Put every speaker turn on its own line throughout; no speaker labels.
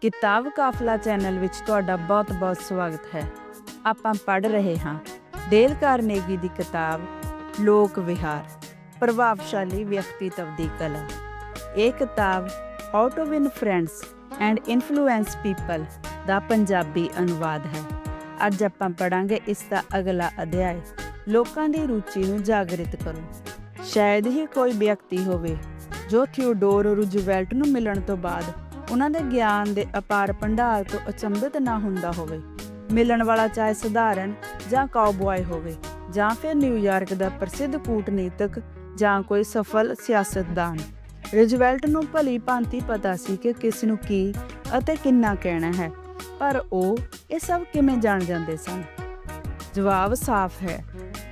ਕਿਤਾਬ ਕਾਫਲਾ ਚੈਨਲ ਵਿੱਚ ਤੁਹਾਡਾ ਬਹੁਤ-ਬਹੁਤ ਸਵਾਗਤ ਹੈ। ਆਪਾਂ ਪੜ੍ਹ ਰਹੇ ਹਾਂ ਡੇਲ ਕਾਰਨੇਗੀ ਦੀ ਕਿਤਾਬ, ਲੋਕ ਵਿਹਾਰ, ਪ੍ਰਭਾਵਸ਼ਾਲੀ ਵਿਅਕਤੀਤਵ ਦੀ ਕਲਾ। ਇਹ ਕਿਤਾਬ how to win friends and influence people ਦਾ ਪੰਜਾਬੀ ਅਨੁਵਾਦ ਹੈ। ਅੱਜ ਆਪਾਂ ਪੜਾਂਗੇ ਇਸ ਦਾ ਅਗਲਾ ਅਧਿਆਇ, ਲੋਕਾਂ ਦੀ ਰੁਚੀ ਨੂੰ ਜਾਗਰਿਤ ਕਰੋ। ਸ਼ਾਇਦ ਹੀ ਕੋਈ ਵਿਅਕਤੀ ਹੋਵੇ ਜੋ ਥਿਓਡੋਰ ਰੂਜ਼ਵੈਲਟ ਨੂੰ ਮਿਲਣ ਤੋਂ ਬਾਅਦ ਉਹਨਾਂ ਦੇ ਗਿਆਨ ਦੇ ਅਪਾਰ ਭੰਡਾਰ ਤੋਂ ਅਚੰਭਿਤ ਨਾ ਹੁੰਦਾ ਹੋਵੇ। ਮਿਲਣ ਵਾਲਾ ਚਾਹੇ ਸਧਾਰਨ ਜਾਂ ਕਾਊਬॉय ਹੋਵੇ ਜਾਂ ਫਿਰ ਨਿਊਯਾਰਕ ਦਾ ਪ੍ਰਸਿੱਧ ਕੂਟਨੀਤਕ ਜਾਂ ਕੋਈ ਸਫਲ ਸਿਆਸਤਦਾਨ। ਰੂਜ਼ਵੈਲਟ ਨੂੰ ਭਲੀ ਭਾਂਤੀ ਪਤਾ ਸੀ ਕਿ ਕਿਸ ਨੂੰ ਕੀ ਅਤੇ ਕਿੰਨਾ ਕਹਿਣਾ ਹੈ, ਪਰ ਉਹ ਇਹ ਸਭ ਕਿਵੇਂ ਜਾਣ ਜਾਂਦੇ ਸਨ? ਜਵਾਬ ਸਾਫ਼ ਹੈ,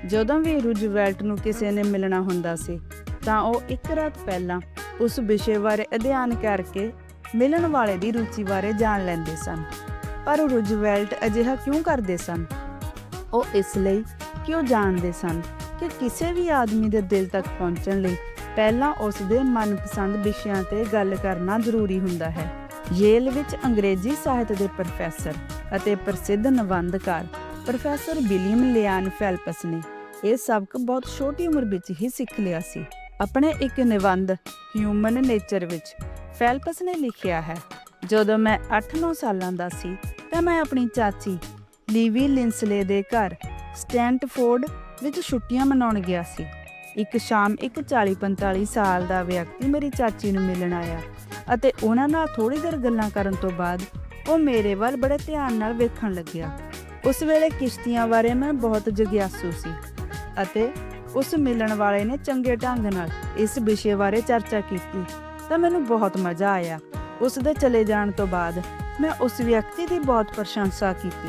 ਜਦੋਂ ਵੀ ਰੁਜਵੈਲਟ ਨੂੰ ਕਿਸੇ ਨੇ ਮਿਲਣਾ ਹੁੰਦਾ ਸੀ, ਤਾਂ ਉਹ ਇੱਕ ਰਾਤ ਪਹਿਲਾਂ ਉਸ ਵਿਸ਼ੇ ਬਾਰੇ ਅਧਿਐਨ ਕਰਕੇ ਮਿਲਣ ਵਾਲੇ ਦੀ ਰੁਚੀ ਬਾਰੇ ਜਾਣ ਲੈਂਦੇ ਸਨ, ਪਰ ਰੂਜ਼ਵੈਲਟ ਅਜਿਹਾ ਕਿਉਂ ਕਰਦੇ ਸਨ? ਉਹ ਇਸ ਲਈ ਕਿ ਉਹ ਜਾਣਦੇ ਸਨ ਕਿ ਕਿਸੇ ਵੀ ਆਦਮੀ ਦੇ ਦਿਲ ਤੱਕ ਪਹੁੰਚਣ ਲਈ ਪਹਿਲਾਂ ਉਸ ਦੇ ਮਨਪਸੰਦ ਵਿਸ਼ਿਆਂ ਤੇ ਗੱਲ ਕਰਨਾ ਜ਼ਰੂਰੀ ਹੁੰਦਾ ਹੈ। ਯੇਲ ਵਿੱਚ ਅੰਗਰੇਜ਼ੀ ਸਾਹਿਤ ਦੇ ਪ੍ਰੋਫੈਸਰ ਅਤੇ ਪ੍ਰਸਿੱਧ ਨਿਬੰਧਕਾਰ ਪ੍ਰੋਫੈਸਰ ਵਿਲੀਅਮ ਲਿਆਨ ਫੈਲਪਸ ਨੇ ਇਹ ਸਬਕ ਬਹੁਤ ਛੋਟੀ ਉਮਰ ਵਿੱਚ ਹੀ ਸਿੱਖ ਲਿਆ ਸੀ। ਆਪਣੇ ਇੱਕ ਨਿਬੰਧ ਹਿਊਮਨ ਨੇਚਰ ਵਿੱਚ ਫੈਲਪਸ ਨੇ ਲਿਖਿਆ ਹੈ। ਜਦੋਂ ਮੈਂ 8-9 ਸਾਲਾਂ ਦਾ ਸੀ, ਤਾਂ ਮੈਂ ਆਪਣੀ ਚਾਚੀ, ਲੀਵੀ ਲਿੰਸਲੇ ਦੇ ਘਰ, ਸਟੈਂਟਫੋਰਡ ਵਿੱਚ ਛੁੱਟੀਆਂ ਮਨਾਉਣ ਗਿਆ ਸੀ। ਇੱਕ ਸ਼ਾਮ ਇੱਕ 40-45 ਸਾਲ ਦਾ ਵਿਅਕਤੀ ਮੇਰੀ ਚਾਚੀ ਨੂੰ ਮਿਲਣ ਆਇਆ ਅਤੇ ਉਹਨਾਂ ਨਾਲ ਥੋੜੀ ਦੇਰ ਗੱਲਾਂ ਕਰਨ ਤੋਂ ਬਾਅਦ ਉਹ ਮੇਰੇ ਵੱਲ ਬੜੇ ਧਿਆਨ ਨਾਲ ਵੇਖਣ ਲੱਗਿਆ। ਉਸ ਵੇਲੇ ਕਿਸ਼ਤੀਆਂ ਬਾਰੇ ਮੈਂ ਬਹੁਤ ਜਗਿਆਸੂ ਸੀ ਅਤੇ ਉਸ ਮਿਲਣ ਵਾਲੇ ਨੇ ਚੰਗੇ ਢੰਗ ਨਾਲ ਇਸ ਵਿਸ਼ੇ ਬਾਰੇ ਚਰਚਾ ਕੀਤੀ। ਤਾਂ ਮੈਨੂੰ ਬਹੁਤ ਮਜ਼ਾ ਆਇਆ। ਉਸ ਦੇ ਚਲੇ ਜਾਣ ਤੋਂ ਬਾਅਦ ਮੈਂ ਉਸ ਵਿਅਕਤੀ ਦੀ ਬਹੁਤ ਪ੍ਰਸ਼ੰਸਾ ਕੀਤੀ।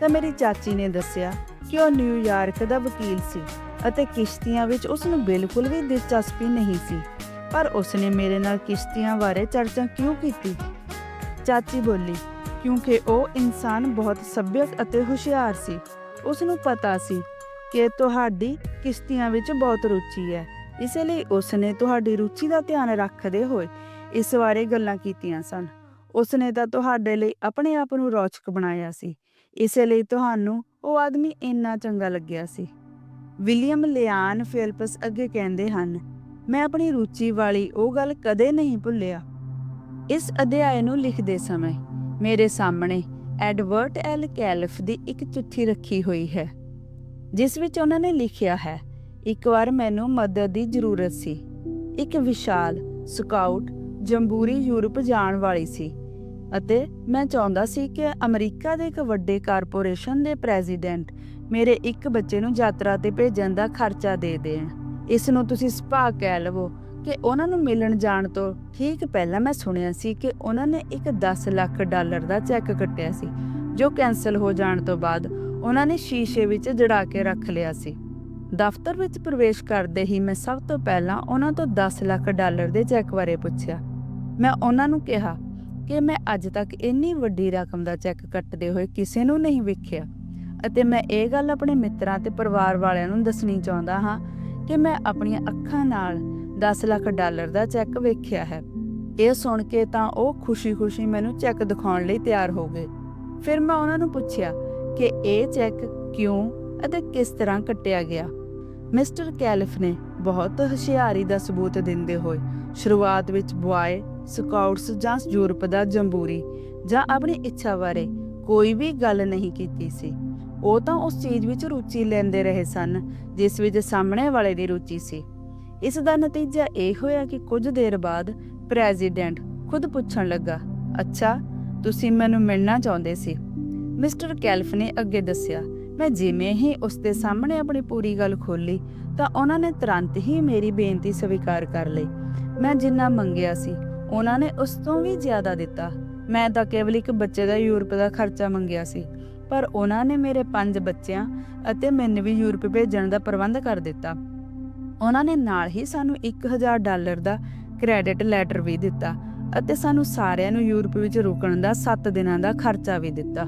ਤਾਂ ਮੇਰੀ ਚਾਚੀ ਨੇ ਦੱਸਿਆ ਕਿ ਉਹ ਨਿਊਯਾਰਕ ਦਾ ਵਕੀਲ ਸੀ ਅਤੇ ਕਿਸ਼ਤੀਆਂ ਵਿੱਚ ਉਸ ਨੂੰ ਬਿਲਕੁਲ ਵੀ ਦਿਲਚਸਪੀ ਨਹੀਂ ਸੀ। ਪਰ ਉਸ ਨੇ ਮੇਰੇ ਨਾਲ ਕਿਸ਼ਤੀਆਂ ਬਾਰੇ ਚਰਚਾ ਕਿਉਂ ਕੀਤੀ? ਚਾਚੀ ਬੋਲੀ, ਕਿਉਂਕਿ ਉਹ ਇਨਸਾਨ ਬਹੁਤ ਸੱਭਿਅਕ ਅਤੇ ਹੁਸ਼ਿਆਰ ਸੀ। ਉਸ ਨੂੰ ਪਤਾ ਸੀ ਕਿ ਤੁਹਾਡੀ ਕਿਸ਼ਤੀਆਂ ਵਿੱਚ ਬਹੁਤ ਰੁਚੀ ਹੈ। ਇਸੇ ਲਈ ਉਸ ਨੇ ਤੁਹਾਡੀ ਰੁਚੀ ਦਾ ਧਿਆਨ ਰੱਖਦੇ ਹੋਏ ਇਸ ਬਾਰੇ ਗੱਲਾਂ ਕੀਤੀਆਂ ਸਨ। ਉਸ ਨੇ ਤਾਂ ਤੁਹਾਡੇ ਲਈ ਆਪਣੇ ਆਪ ਨੂੰ ਰੌਚਕ ਬਣਾਇਆ ਸੀ। ਇਸੇ ਲਈ ਤੁਹਾਨੂੰ ਉਹ ਆਦਮੀ ਇੰਨਾ ਚੰਗਾ ਲੱਗਿਆ ਸੀ। ਵਿਲੀਅਮ ਲਿਆਨ ਫੈਲਪਸ ਅੱਗੇ ਕਹਿੰਦੇ ਹਨ, ਮੈਂ ਆਪਣੀ ਰੁਚੀ ਵਾਲੀ ਉਹ ਗੱਲ ਕਦੇ ਨਹੀਂ ਭੁੱਲਿਆ। ਇਸ ਅਧਿਆਇ ਨੂੰ ਲਿਖਦੇ ਸਮੇਂ ਮੇਰੇ ਸਾਹਮਣੇ ਐਡਵਰਟ ਐਲ ਕੈਲਫ ਦੀ ਇੱਕ ਚਿੱਠੀ ਰੱਖੀ ਹੋਈ ਹੈ, ਜਿਸ ਵਿੱਚ ਉਹਨਾਂ ਨੇ ਲਿਖਿਆ ਹੈ ਇੱਕ ਵਾਰ ਮੈਨੂੰ ਮਦਦ ਦੀ ਜ਼ਰੂਰਤ ਸੀ। ਇੱਕ ਵਿਸ਼ਾਲ, ਸਕਾਊਟ, ਜੰਬੂਰੀ ਯੂਰਪ ਜਾਣ ਵਾਲੀ ਸੀ ਅਤੇ ਮੈਂ ਚਾਹੁੰਦਾ ਸੀ ਕਿ ਅਮਰੀਕਾ ਦੇ ਇੱਕ ਵੱਡੇ ਕਾਰਪੋਰੇਸ਼ਨ ਦੇ ਪ੍ਰੈਜ਼ੀਡੈਂਟ ਮੇਰੇ ਇੱਕ ਬੱਚੇ ਨੂੰ ਯਾਤਰਾ ਤੇ ਭੇਜਣ ਦਾ ਖਰਚਾ ਦੇ ਦੇਣ। ਇਸ ਨੂੰ ਤੁਸੀਂ ਸੁਭਾਅ ਕਹਿ ਲਵੋ ਕਿ ਉਹਨਾਂ ਨੂੰ ਮਿਲਣ ਜਾਣ ਤੋਂ ਠੀਕ ਪਹਿਲਾਂ ਮੈਂ ਸੁਣਿਆ ਸੀ ਕਿ ਉਹਨਾਂ ਨੇ ਇੱਕ 10 ਲੱਖ ਡਾਲਰ ਦਾ ਚੈੱਕ ਕੱਟਿਆ ਸੀ, ਜੋ ਕੈਨਸਲ ਹੋ ਜਾਣ ਤੋਂ ਬਾਅਦ ਉਹਨਾਂ ਨੇ ਸ਼ੀਸ਼ੇ ਵਿੱਚ ਜੜਾ ਕੇ ਰੱਖ ਲਿਆ ਸੀ। ਦਫ਼ਤਰ ਵਿੱਚ ਪ੍ਰਵੇਸ਼ ਕਰਦੇ ਹੀ ਮੈਂ ਸਭ ਤੋਂ ਪਹਿਲਾਂ ਉਹਨਾਂ ਤੋਂ 10 ਲੱਖ ਡਾਲਰ ਦੇ ਚੈੱਕ ਬਾਰੇ ਪੁੱਛਿਆ। ਮੈਂ ਉਹਨਾਂ ਨੂੰ ਕਿਹਾ ਕਿ ਮੈਂ ਅੱਜ ਤੱਕ ਇੰਨੀ ਵੱਡੀ ਰਕਮ ਦਾ ਚੈੱਕ ਕੱਟਦੇ ਹੋਏ ਕਿਸੇ ਨੂੰ ਨਹੀਂ ਵੇਖਿਆ ਅਤੇ ਮੈਂ ਇਹ ਗੱਲ ਆਪਣੇ ਮਿੱਤਰਾਂ ਤੇ ਪਰਿਵਾਰ ਵਾਲਿਆਂ ਨੂੰ ਦੱਸਣੀ ਚਾਹੁੰਦਾ ਹਾਂ ਕਿ ਮੈਂ ਆਪਣੀਆਂ ਅੱਖਾਂ ਨਾਲ 10 ਲੱਖ ਡਾਲਰ ਦਾ ਚੈੱਕ ਵੇਖਿਆ ਹੈ। ਇਹ ਸੁਣ ਕੇ ਤਾਂ ਉਹ ਖੁਸ਼ੀ-ਖੁਸ਼ੀ ਮੈਨੂੰ ਚੈੱਕ ਦਿਖਾਉਣ ਲਈ ਤਿਆਰ ਹੋ ਗਏ। ਫਿਰ ਮੈਂ ਉਹਨਾਂ ਨੂੰ ਪੁੱਛਿਆ ਕਿ ਇਹ ਚੈੱਕ ਕਿਉਂ ਅਤੇ ਕਿਸ ਤਰ੍ਹਾਂ ਕੱਟਿਆ ਗਿਆ? ਮਿਸਟਰ ਕੈਲਿਫ ਨੇ ਬਹੁਤ ਹੁਸ਼ਿਆਰੀ ਦਾ ਸਬੂਤ ਦਿੰਦੇ ਹੋਏ ਸ਼ੁਰੂਆਤ ਵਿੱਚ ਬੁਆਏ, ਸਕਾਊਟਸ ਜਾਂ ਯੂਰਪ ਦਾ ਜੰਬੂਰੀ ਜਾਂ ਆਪਣੀ ਇੱਛਾ ਬਾਰੇ ਕੋਈ ਵੀ ਗੱਲ ਨਹੀਂ ਕੀਤੀ ਸੀ। ਉਹ ਤਾਂ ਉਸ ਚੀਜ਼ ਵਿੱਚ ਰੁਚੀ ਲੈਂਦੇ ਰਹੇ ਸਨ, ਜਿਸ ਵਿੱਚ ਸਾਹਮਣੇ ਵਾਲੇ ਦੀ ਰੁਚੀ ਸੀ। ਇਸ ਦਾ ਨਤੀਜਾ ਇਹ ਹੋਇਆ ਕਿ ਕੁਝ ਦੇਰ ਬਾਅਦ ਪ੍ਰੈਜ਼ੀਡੈਂਟ ਖੁਦ ਪੁੱਛਣ ਲੱਗਾ, ਅੱਛਾ, ਤੁਸੀਂ ਮੈਨੂੰ ਮਿਲਣਾ ਚਾਹੁੰਦੇ ਸੀ? ਮਿਸਟਰ ਕੈਲਫ ਨੇ ਅੱਗੇ ਦੱਸਿਆ ਮੈਂ ਜਿਵੇਂ ਹੀ ਉਸ ਦੇ ਸਾਹਮਣੇ ਆਪਣੀ ਪੂਰੀ ਗੱਲ ਖੋਲੀ ਤਾਂ ਉਹਨਾਂ ਨੇ ਤੁਰੰਤ ਹੀ ਮੇਰੀ ਬੇਨਤੀ ਸਵੀਕਾਰ ਕਰ ਲਈ। ਮੈਂ ਜਿੰਨਾ ਮੰਗਿਆ ਸੀ, ਉਹਨਾਂ ਨੇ ਉਸ ਤੋਂ ਵੀ ਜ਼ਿਆਦਾ ਦਿੱਤਾ। ਮੈਂ ਤਾਂ ਕੇਵਲ ਇੱਕ ਬੱਚੇ ਦਾ ਯੂਰਪ ਦਾ ਖਰਚਾ ਮੰਗਿਆ ਸੀ, ਪਰ ਉਹਨਾਂ ਨੇ ਮੇਰੇ ਪੰਜ ਬੱਚਿਆਂ ਅਤੇ ਮੈਨੂੰ ਵੀ ਯੂਰਪ ਭੇਜਣ ਦਾ ਪ੍ਰਬੰਧ ਕਰ ਦਿੱਤਾ। ਉਹਨਾਂ ਨੇ ਨਾਲ ਹੀ ਸਾਨੂੰ 1000 ਡਾਲਰ ਦਾ ਕ੍ਰੈਡਿਟ ਲੈਟਰ ਵੀ ਦਿੱਤਾ ਅਤੇ ਸਾਨੂੰ ਸਾਰਿਆਂ ਨੂੰ ਯੂਰਪ ਵਿੱਚ ਰੁਕਣ ਦਾ 7 ਦਿਨਾਂ ਦਾ ਖਰਚਾ ਵੀ ਦਿੱਤਾ।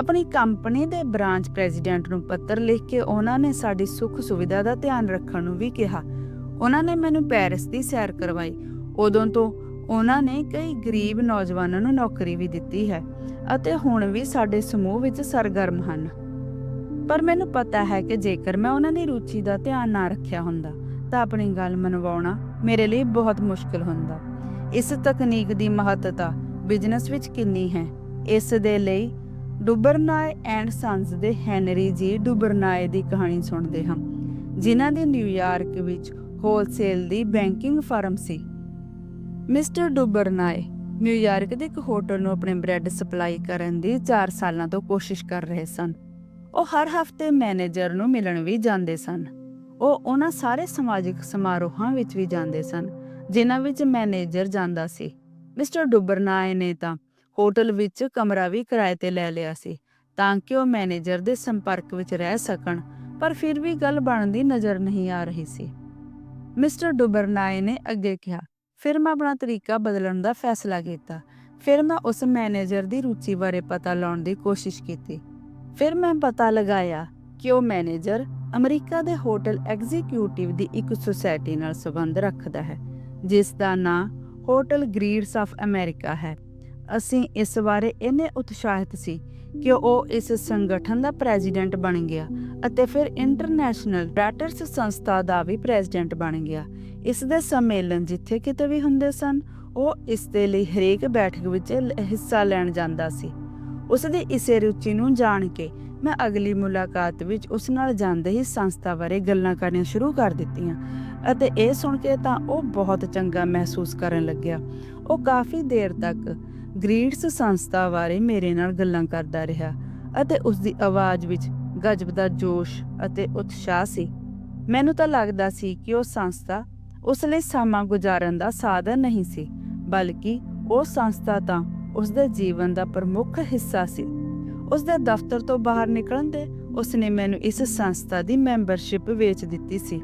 ਆਪਣੀ ਕੰਪਨੀ ਦੇ ਬ੍ਰਾਂਚ ਪ੍ਰੈਜ਼ੀਡੈਂਟ ਨੂੰ ਪੱਤਰ ਲਿਖ ਕੇ ਉਹਨਾਂ ਨੇ ਸਾਡੀ ਸੁੱਖ ਸੁਵਿਧਾ ਦਾ ਧਿਆਨ ਰੱਖਣ ਨੂੰ ਵੀ ਕਿਹਾ। ਉਹਨਾਂ ਨੇ ਮੈਨੂੰ ਪੈਰਿਸ ਦੀ ਸੈਰ ਕਰਵਾਈ। ਉਦੋਂ ਤੋਂ ਉਹਨਾਂ ਨੇ ਕਈ ਗਰੀਬ ਨੌਜਵਾਨਾਂ ਨੂੰ ਨੌਕਰੀ ਵੀ ਦਿੱਤੀ ਹੈ ਅਤੇ ਹੁਣ ਵੀ ਸਾਡੇ ਸਮੂਹ ਵਿੱਚ ਸਰਗਰਮ ਹਨ। ਪਰ ਮੈਨੂੰ ਪਤਾ ਹੈ ਕਿ ਜੇਕਰ ਮੈਂ ਉਹਨਾਂ ਦੀ ਰੁਚੀ ਦਾ ਧਿਆਨ ਨਾ ਰੱਖਿਆ ਹੁੰਦਾ, ਤਾਂ ਆਪਣੀ ਗੱਲ ਮਨਵਾਉਣਾ ਮੇਰੇ ਲਈ ਬਹੁਤ ਮੁਸ਼ਕਲ ਹੁੰਦਾ। ਇਸ ਤਕਨੀਕ ਦੀ ਮਹੱਤਤਾ ਬਿਜ਼ਨਸ ਵਿੱਚ ਕਿੰਨੀ ਹੈ, ਇਸ ਦੇ ਲਈ ਡੁਬਰਨਾਏ ਐਂਡ ਸੰਸ ਦੇ ਹੈਨਰੀ ਜੀ ਡੁਬਰਨਾਏ ਦੀ ਕਹਾਣੀ ਸੁਣਦੇ ਹਾਂ। ਜਿਨ੍ਹਾਂ ਦੀ ਨਿਊਯਾਰਕ ਵਿੱਚ ਹੋਲਸੇਲ ਦੀ ਬੈਂਕਿੰਗ ਫਰਮ ਸੀ। ਮਿਸਟਰ ਡੁਬਰਨਾਏ ਨਿਊਯਾਰਕ ਦੇ ਇੱਕ ਹੋਟਲ ਨੂੰ ਆਪਣੇ ਬ੍ਰੈਡ ਸਪਲਾਈ ਕਰਨ ਦੀ 4 ਸਾਲਾਂ ਤੋਂ ਕੋਸ਼ਿਸ਼ ਕਰ ਰਹੇ ਸਨ। ਉਹ ਹਰ ਹਫ਼ਤੇ ਮੈਨੇਜਰ ਨੂੰ ਮਿਲਣ ਵੀ ਜਾਂਦੇ ਸਨ। ਉਹ ਉਹਨਾਂ ਸਾਰੇ ਸਮਾਜਿਕ ਸਮਾਰੋਹਾਂ ਵਿੱਚ ਵੀ ਜਾਂਦੇ ਸਨ, ਜਿਨ੍ਹਾਂ ਵਿੱਚ ਮੈਨੇਜਰ ਜਾਂਦਾ ਸੀ। ਮਿਸਟਰ ਡੁਬਰਨਾਏ ਨੇ ਤਾਂ ਹੋਟਲ ਵਿੱਚ ਕਮਰਾ ਵੀ ਕਿਰਾਏ ਤੇ ਲੈ ਲਿਆ ਸੀ, ਤਾਂ ਕਿ ਉਹ ਮੈਨੇਜਰ ਦੇ ਸੰਪਰਕ ਵਿੱਚ ਰਹਿ ਸਕਣ, ਪਰ ਫਿਰ ਵੀ ਗੱਲ ਬਣਦੀ ਨਜ਼ਰ ਨਹੀਂ ਆ ਰਹੀ ਸੀ। ਮਿਸਟਰ ਡੁਬਰਨਾਏ ਨੇ ਅੱਗੇ ਕਿਹਾ, ਫਿਰ ਮੈਂ ਆਪਣਾ ਤਰੀਕਾ ਬਦਲਣ ਦਾ ਫੈਸਲਾ ਕੀਤਾ। ਫਿਰ ਮੈਂ ਉਸ ਮੈਨੇਜਰ ਦੀ ਰੁਚੀ ਬਾਰੇ ਪਤਾ ਲਾਉਣ ਦੀ ਕੋਸ਼ਿਸ਼ ਕੀਤੀ। ਫਿਰ ਮੈਂ ਪਤਾ ਲਗਾਇਆ ਕਿ ਉਹ ਮੈਨੇਜਰ ਅਮਰੀਕਾ ਦੇ ਹੋਟਲ ਐਗਜ਼ੀਕਿਊਟਿਵ ਦੀ ਇੱਕ ਸੁਸਾਇਟੀ ਨਾਲ ਸੰਬੰਧ ਰੱਖਦਾ ਹੈ, ਜਿਸ ਦਾ ਨਾਂ ਹੋਟਲ ਗ੍ਰੀਡਸ ਆਫ ਅਮਰੀਕਾ ਹੈ। ਅਸੀਂ ਇਸ ਬਾਰੇ ਇੰਨੇ ਉਤਸ਼ਾਹਿਤ ਸੀ ਕਿ ਉਹ ਇਸ ਸੰਗਠਨ ਦਾ ਪ੍ਰੈਜ਼ੀਡੈਂਟ ਬਣ ਗਿਆ ਅਤੇ ਫਿਰ ਇੰਟਰਨੈਸ਼ਨਲ ਡਾਟਰਸ ਸੰਸਥਾ ਦਾ ਵੀ ਪ੍ਰੈਜ਼ੀਡੈਂਟ ਬਣ ਗਿਆ। ਇਸ ਦੇ ਸੰਮੇਲਨ ਜਿੱਥੇ ਕਿਤੇ ਵੀ ਹੁੰਦੇ ਸਨ, ਉਹ ਇਸ ਦੇ ਲਈ ਹਰੇਕ ਬੈਠਕ ਵਿੱਚ ਹਿੱਸਾ ਲੈਣ ਜਾਂਦਾ ਸੀ। ਉਸ ਦੀ ਇਸੇ ਰੁਚੀ ਨੂੰ ਜਾਣ ਕੇ ਮੈਂ ਅਗਲੀ ਮੁਲਾਕਾਤ ਵਿੱਚ ਉਸ ਨਾਲ ਜਾਂਦੇ ਹੀ ਸੰਸਥਾ ਬਾਰੇ ਗੱਲਾਂ ਕਰਨੀਆਂ ਸ਼ੁਰੂ ਕਰ ਦਿੱਤੀਆਂ ਅਤੇ ਇਹ ਸੁਣ ਕੇ ਤਾਂ ਉਹ ਬਹੁਤ ਚੰਗਾ ਮਹਿਸੂਸ ਕਰਨ ਲੱਗਿਆ। ਉਹ ਕਾਫੀ ਦੇਰ ਤੱਕ ਗ੍ਰੀਡਸ ਸੰਸਥਾ ਬਾਰੇ ਮੇਰੇ ਨਾਲ ਗੱਲਾਂ ਕਰਦਾ ਰਿਹਾ ਅਤੇ ਉਸ ਦੀ ਆਵਾਜ਼ ਵਿੱਚ ਗਜਬ ਦਾ ਜੋਸ਼ ਅਤੇ ਉਤਸ਼ਾਹ ਸੀ। ਮੈਨੂੰ ਤਾਂ ਲੱਗਦਾ ਸੀ ਕਿ ਉਹ ਸੰਸਥਾ ਉਸ ਲਈ ਸਮਾਂ ਗੁਜ਼ਾਰਨ ਦਾ ਸਾਧਨ ਨਹੀਂ ਸੀ, ਬਲਕਿ ਉਹ ਸੰਸਥਾ ਤਾਂ ਉਸ ਦੇ ਜੀਵਨ ਦਾ ਪ੍ਰਮੁੱਖ ਹਿੱਸਾ ਸੀ। ਉਸ ਦੇ ਦਫ਼ਤਰ ਤੋਂ ਬਾਹਰ ਨਿਕਲਣ ਤੇ ਉਸ ਨੇ ਮੈਨੂੰ ਇਸ ਸੰਸਥਾ ਦੀ ਮੈਂਬਰਸ਼ਿਪ ਵੇਚ ਦਿੱਤੀ ਸੀ।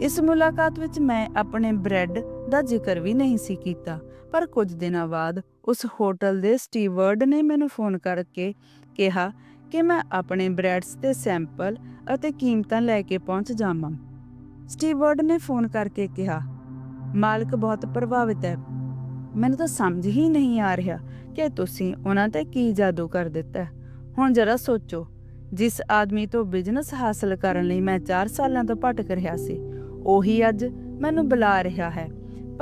ਇਸ ਮੁਲਾਕਾਤ ਵਿੱਚ ਮੈਂ ਆਪਣੇ ਬ੍ਰੈਡ ਦਾ ਜ਼ਿਕਰ ਵੀ ਨਹੀਂ ਸੀ ਕੀਤਾ। ਪਰ ਕੁਝ ਦਿਨਾਂ ਬਾਅਦ ਉਸ ਹੋਟਲ ਦੇ ਸਟੀਵਰਡ ਨੇ ਮੈਨੂੰ ਫੋਨ ਕਰਕੇ ਕਿਹਾ ਕਿ ਮੈਂ ਆਪਣੇ ਬ੍ਰੈਡਸ ਦੇ ਸੈਂਪਲ ਅਤੇ ਕੀਮਤਾਂ ਲੈ ਕੇ ਪਹੁੰਚ ਜਾਵਾਂ। ਸਟੀਵਰਡ ਨੇ ਫੋਨ ਕਰਕੇ ਕਿਹਾ, ਮਾਲਕ ਬਹੁਤ ਪ੍ਰਭਾਵਿਤ ਹੈ। ਮੈਨੂੰ ਤਾਂ ਸਮਝ ਹੀ ਨਹੀਂ ਆ ਰਿਹਾ ਕਿ ਤੁਸੀਂ ਉਹਨਾਂ ਤੇ ਕੀ ਜਾਦੂ ਕਰ ਦਿੱਤਾ ਹੁਣ ਜਰਾ ਸੋਚੋ, ਜਿਸ ਆਦਮੀ ਤੋਂ ਬਿਜ਼ਨਸ ਹਾਸਲ ਕਰਨ ਲਈ ਮੈਂ 4 ਸਾਲਾਂ ਤੋਂ ਭਟਕ ਰਿਹਾ ਸੀ, ਉਹੀ ਅੱਜ ਮੈਨੂੰ ਬੁਲਾ ਰਿਹਾ ਹੈ।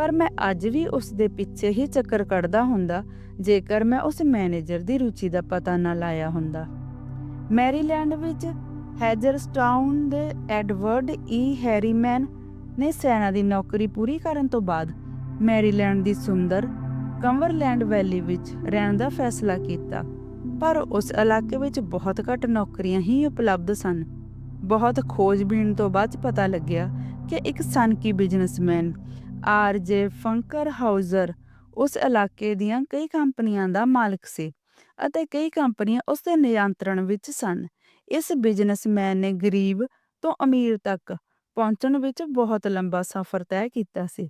ਪਰ ਮੈਂ ਅੱਜ ਵੀ ਉਸ ਦੇ ਪਿੱਛੇ ਹੀ ਚੱਕਰ ਕੱਢਦਾ ਹੁੰਦਾ, ਜੇਕਰ ਮੈਂ ਉਸ ਮੈਨੇਜਰ ਦੀ ਰੁਚੀ ਦਾ ਪਤਾ ਨਾ ਲਾਇਆ ਹੁੰਦਾ। ਮੈਰੀਲੈਂਡ ਵਿੱਚ ਹੈਜਰਸਟਾਊਨ ਦੇ ਐਡਵਰਡ ਈ. ਹੈਰੀਮੈਨ ਨੇ ਸੈਨਾ ਦੀ ਨੌਕਰੀ ਪੂਰੀ ਕਰਨ ਤੋਂ ਬਾਅਦ ਮੈਰੀਲੈਂਡ ਦੀ ਸੁੰਦਰ ਕੰਵਰਲੈਂਡ ਵੈਲੀ ਵਿੱਚ ਰਹਿਣ ਦਾ ਫੈਸਲਾ ਕੀਤਾ। ਪਰ ਉਸ ਇਲਾਕੇ ਵਿੱਚ ਬਹੁਤ ਘੱਟ ਨੌਕਰੀਆਂ ਹੀ ਉਪਲਬਧ ਸਨ। ਬਹੁਤ ਖੋਜਬੀਨ ਤੋਂ ਬਾਅਦ ਪਤਾ ਲੱਗਿਆ ਕਿ ਇੱਕ ਸਨਕੀ ਬਿਜ਼ਨਸਮੈਨ ਆਰ ਫੰਕਰ ਹਾਊਜ਼ਰ ਉਸ ਇਲਾਕੇ ਦੀਆਂ ਕਈ ਕੰਪਨੀਆਂ ਦਾ ਮਾਲਕ ਸੀ ਅਤੇ ਕਈ ਕੰਪਨੀਆਂ ਉਸ ਦੇ ਨਿਯੰਤਰਣ ਵਿੱਚ ਸਨ। ਇਸ ਬਿਜ਼ਨਸਮੈਨ ਨੇ ਗਰੀਬ ਤੋਂ ਅਮੀਰ ਤੱਕ ਪਹੁੰਚਣ ਵਿੱਚ ਬਹੁਤ ਲੰਬਾ ਸਫ਼ਰ ਤੈਅ ਕੀਤਾ ਸੀ।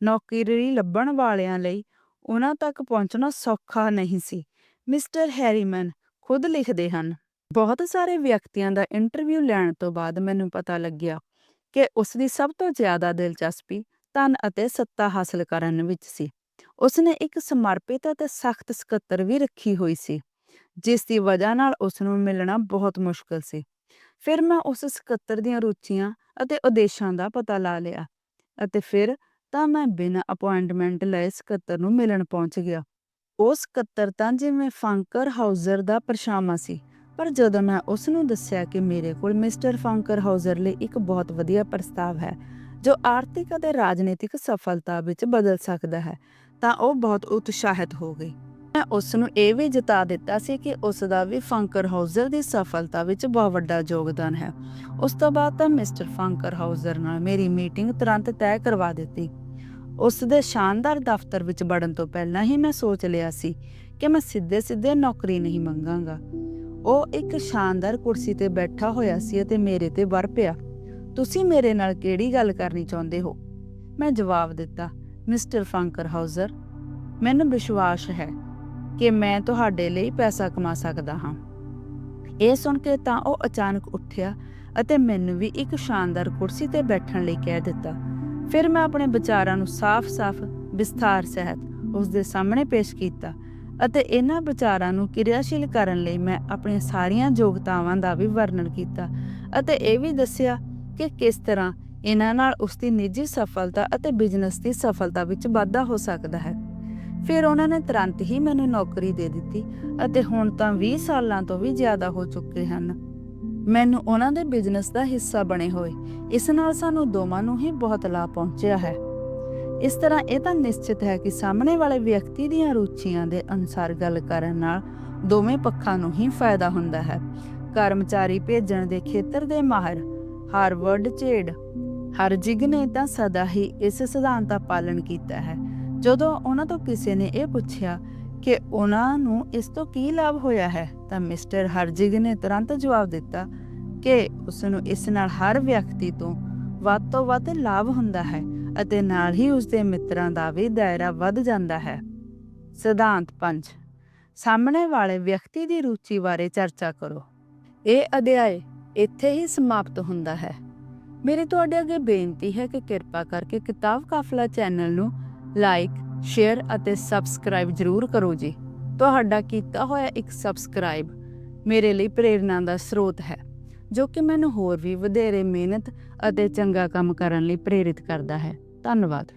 ਨੌਕਰੀ ਲੱਭਣ ਵਾਲਿਆਂ ਲਈ ਉਹਨਾਂ ਤੱਕ ਪਹੁੰਚਣਾ ਸੌਖਾ ਨਹੀਂ ਸੀ। ਮਿਸਟਰ ਹੈਰੀਮਨ ਖੁਦ ਲਿਖਦੇ ਹਨ, ਬਹੁਤ ਸਾਰੇ ਵਿਅਕਤੀਆਂ ਦਾ ਇੰਟਰਵਿਊ ਲੈਣ ਤੋਂ ਬਾਅਦ ਮੈਨੂੰ ਪਤਾ ਲੱਗਿਆ ਕਿ ਉਸ ਦੀ ਸਭ ਤੋਂ ਜ਼ਿਆਦਾ ਦਿਲਚਸਪੀ ਧਨ ਅਤੇ ਸੱਤਾ ਹਾਸਲ ਕਰਨ ਵਿੱਚ ਸੀ। ਉਸਨੇ ਇੱਕ ਸਮਰਪਿਤ ਅਤੇ ਸਖਤ ਸਕੱਤਰ ਵੀ ਰੱਖੀ ਹੋਈ ਸੀ, ਜਿਸ ਦੀ ਵਜ੍ਹਾ ਨਾਲ ਉਸ ਨੂੰ ਮਿਲਣਾ ਬਹੁਤ ਮੁਸ਼ਕਲ ਸੀ। ਫਿਰ ਮੈਂ ਉਸ ਸਕੱਤਰ ਦੀਆਂ ਰੁਚੀਆਂ ਅਤੇ ਉਦੇਸ਼ਾਂ ਦਾ ਪਤਾ ਲਾ ਲਿਆ ਅਤੇ ਫਿਰ ਤਾਂ ਮੈਂ ਬਿਨਾਂ ਅਪਾਇੰਟਮੈਂਟ ਲਏ ਸਕੱਤਰ ਨੂੰ ਮਿਲਣ ਪਹੁੰਚ ਗਿਆ। ਉਹ ਸਕੱਤਰ ਤਾਂ ਜਿਵੇਂ ਫੰਕਰ ਹਾਊਜ਼ਰ ਦਾ ਪਰਛਾਵਾਂ ਸੀ, ਪਰ ਜਦੋਂ ਮੈਂ ਉਸ ਨੂੰ ਦੱਸਿਆ ਕਿ ਮੇਰੇ ਕੋਲ ਮਿਸਟਰ ਫੰਕਰ ਹਾਊਜ਼ਰ ਲਈ ਇੱਕ ਬਹੁਤ ਵਧੀਆ ਪ੍ਰਸਤਾਵ ਹੈ ਜੋ ਆਰਥਿਕ ਅਤੇ ਰਾਜਨੀਤਿਕ ਸਫਲਤਾ ਵਿੱਚ ਬਦਲ ਸਕਦਾ ਹੈ, ਤਾਂ ਉਹ ਬਹੁਤ ਉਤਸ਼ਾਹਿਤ ਹੋ ਗਈ। ਮੈਂ ਉਸ ਨੂੰ ਇਹ ਵੀ ਜਤਾ ਦਿੱਤਾ ਸੀ ਕਿ ਉਸ ਦਾ ਵੀ ਫੰਕਰ ਹਾਊਜ਼ਰ ਦੀ ਸਫਲਤਾ ਵਿੱਚ ਬਹੁਤ ਵੱਡਾ ਯੋਗਦਾਨ ਹੈ। ਉਸ ਤੋਂ ਬਾਅਦ ਤਾਂ ਮਿਸਟਰ ਫੰਕਰ ਹਾਊਜ਼ਰ ਨਾਲ ਮੇਰੀ ਮੀਟਿੰਗ ਤੁਰੰਤ ਤੈਅ ਕਰਵਾ ਦਿੱਤੀ। ਉਸ ਦੇ ਸ਼ਾਨਦਾਰ ਦਫ਼ਤਰ ਵਿੱਚ ਵੜਨ ਤੋਂ ਪਹਿਲਾਂ ਹੀ ਮੈਂ ਸੋਚ ਲਿਆ ਸੀ ਕਿ ਮੈਂ ਸਿੱਧੇ-ਸਿੱਧੇ ਨੌਕਰੀ ਨਹੀਂ ਮੰਗਾਂਗਾ। ਉਹ ਇੱਕ ਸ਼ਾਨਦਾਰ ਕੁਰਸੀ ਤੇ ਬੈਠਾ ਹੋਇਆ ਸੀ ਅਤੇ ਮੇਰੇ ਤੇ ਵਰ ਪਿਆ। ਤੁਸੀਂ ਮੇਰੇ ਨਾਲ ਕਿਹੜੀ ਗੱਲ ਕਰਨੀ ਚਾਹੁੰਦੇ ਹੋ? ਮੈਂ ਜਵਾਬ ਦਿੱਤਾ, ਮਿਸਟਰ ਫੰਕਰ ਹਾਊਜ਼ਰ ਮੈਨੂੰ ਵਿਸ਼ਵਾਸ ਹੈ ਕਿ ਮੈਂ ਤੁਹਾਡੇ ਲਈ ਪੈਸਾ ਕਮਾ ਸਕਦਾ ਹਾਂ। ਇਹ ਸੁਣ ਕੇ ਤਾਂ ਉਹ ਅਚਾਨਕ ਉੱਠਿਆ ਅਤੇ ਮੈਨੂੰ ਵੀ ਇੱਕ ਸ਼ਾਨਦਾਰ ਕੁਰਸੀ ਤੇ ਬੈਠਣ ਲਈ ਕਹਿ ਦਿੱਤਾ। ਫਿਰ ਮੈਂ ਆਪਣੇ ਵਿਚਾਰਾਂ ਨੂੰ ਸਾਫ਼-ਸਾਫ਼, ਵਿਸਥਾਰ ਸਹਿਤ ਉਸ ਦੇ ਸਾਹਮਣੇ ਪੇਸ਼ ਕੀਤਾ ਅਤੇ ਇਹਨਾਂ ਵਿਚਾਰਾਂ ਨੂੰ ਕਿਰਿਆਸ਼ੀਲ ਕਰਨ ਲਈ ਮੈਂ ਆਪਣੀਆਂ ਸਾਰੀਆਂ ਯੋਗਤਾਵਾਂ ਦਾ ਵੀ ਵਰਣਨ ਕੀਤਾ ਅਤੇ ਇਹ ਵੀ ਦੱਸਿਆ ਕਿ ਕਿਸ ਤਰ੍ਹਾਂ ਇਹਨਾਂ ਨਾਲ ਉਸ ਦੀ ਨਿੱਜੀ ਸਫਲਤਾ ਅਤੇ ਬਿਜ਼ਨਸ ਦੀ ਸਫਲਤਾ ਵਿੱਚ ਵਾਧਾ ਹੋ ਸਕਦਾ ਹੈ। ਫਿਰ ਉਹਨਾਂ ਨੇ ਤੁਰੰਤ ਹੀ ਮੈਨੂੰ ਨੌਕਰੀ ਦੇ ਦਿੱਤੀ ਅਤੇ ਹੁਣ ਤਾਂ 20 ਸਾਲਾਂ ਤੋਂ ਵੀ ਜ਼ਿਆਦਾ ਹੋ ਚੁੱਕੇ ਹਨ। ਮੈਨੂੰ ਉਹਨਾਂ ਦੇ ਬਿਜ਼ਨਸ ਦਾ ਹਿੱਸਾ ਬਣੇ ਹੋਏ, ਇਸ ਨਾਲ ਸਾਨੂੰ ਦੋਵਾਂ ਨੂੰ ਹੀ ਬਹੁਤ ਲਾਭ ਪਹੁੰਚਿਆ ਹੈ। ਇਸ ਤਰ੍ਹਾਂ ਇਹ ਤਾਂ ਨਿਸ਼ਚਿਤ ਹੈ ਕਿ ਸਾਹਮਣੇ ਵਾਲੇ ਵਿਅਕਤੀ ਦੀਆਂ ਰੁਚੀਆਂ ਦੇ ਅਨੁਸਾਰ ਗੱਲ ਕਰਨ ਨਾਲ ਦੋਵੇਂ ਪੱਖਾਂ ਨੂੰ ਹੀ ਫਾਇਦਾ ਹੁੰਦਾ ਹੈ। ਕਰਮਚਾਰੀ ਭੇਜਣ ਦੇ ਖੇਤਰ ਦੇ ਮਾਹਰ ਹਾਰਵਰਡ ਚੇਡ ਹਰਜਿਗ ਨੇ ਤਾਂ ਸਦਾ ਹੀ ਇਸ ਸਿਧਾਂਤ ਦਾ ਪਾਲਣ ਕੀਤਾ ਹੈ। ਜਦੋਂ ਉਹਨਾਂ ਤੋਂ ਕਿਸੇ ਨੇ ਇਹ ਪੁੱਛਿਆ ਕਿ ਉਹਨਾਂ ਨੂੰ ਇਸ ਤੋਂ ਕੀ ਲਾਭ ਹੋਇਆ ਹੈ, ਤਾਂ ਮਿਸਟਰ ਹਰਜਿਗ ਨੇ ਤੁਰੰਤ ਜਵਾਬ ਦਿੱਤਾ ਕਿ ਉਸ ਨੂੰ ਇਸ ਨਾਲ ਹਰ ਵਿਅਕਤੀ ਤੋਂ ਵੱਧ ਤੋਂ ਵੱਧ ਲਾਭ ਹੁੰਦਾ ਹੈ ਅਤੇ ਨਾਲ ਹੀ ਉਸ ਦੇ ਮਿੱਤਰਾਂ ਦਾ ਵੀ ਦਾਇਰਾ ਵੱਧ ਜਾਂਦਾ ਹੈ। ਸਿਧਾਂਤ 5 ਸਾਹਮਣੇ ਵਾਲੇ ਵਿਅਕਤੀ ਦੀ ਰੁਚੀ ਬਾਰੇ ਚਰਚਾ ਕਰੋ। ਇਹ ਅਧਿਆਇ ਇੱਥੇ ਹੀ ਸਮਾਪਤ ਹੁੰਦਾ ਹੈ। ਮੇਰੀ ਤੁਹਾਡੇ ਅੱਗੇ ਬੇਨਤੀ ਹੈ ਕਿ ਕਿਰਪਾ ਕਰਕੇ ਕਿਤਾਬ ਕਾਫਲਾ ਚੈਨਲ ਨੂੰ ਲਾਈਕ, ਸ਼ੇਅਰ ਅਤੇ ਸਬਸਕ੍ਰਾਈਬ ਜ਼ਰੂਰ ਕਰੋ ਜੀ। ਤੁਹਾਡਾ ਕੀਤਾ ਹੋਇਆ ਇੱਕ ਸਬਸਕ੍ਰਾਈਬ ਮੇਰੇ ਲਈ ਪ੍ਰੇਰਨਾ ਦਾ ਸਰੋਤ ਹੈ, ਜੋ ਕਿ ਮੈਨੂੰ ਹੋਰ ਵੀ ਵਧੇਰੇ ਮਿਹਨਤ ਅਤੇ ਚੰਗਾ ਕੰਮ ਕਰਨ ਲਈ ਪ੍ਰੇਰਿਤ ਕਰਦਾ ਹੈ। ਧੰਨਵਾਦ।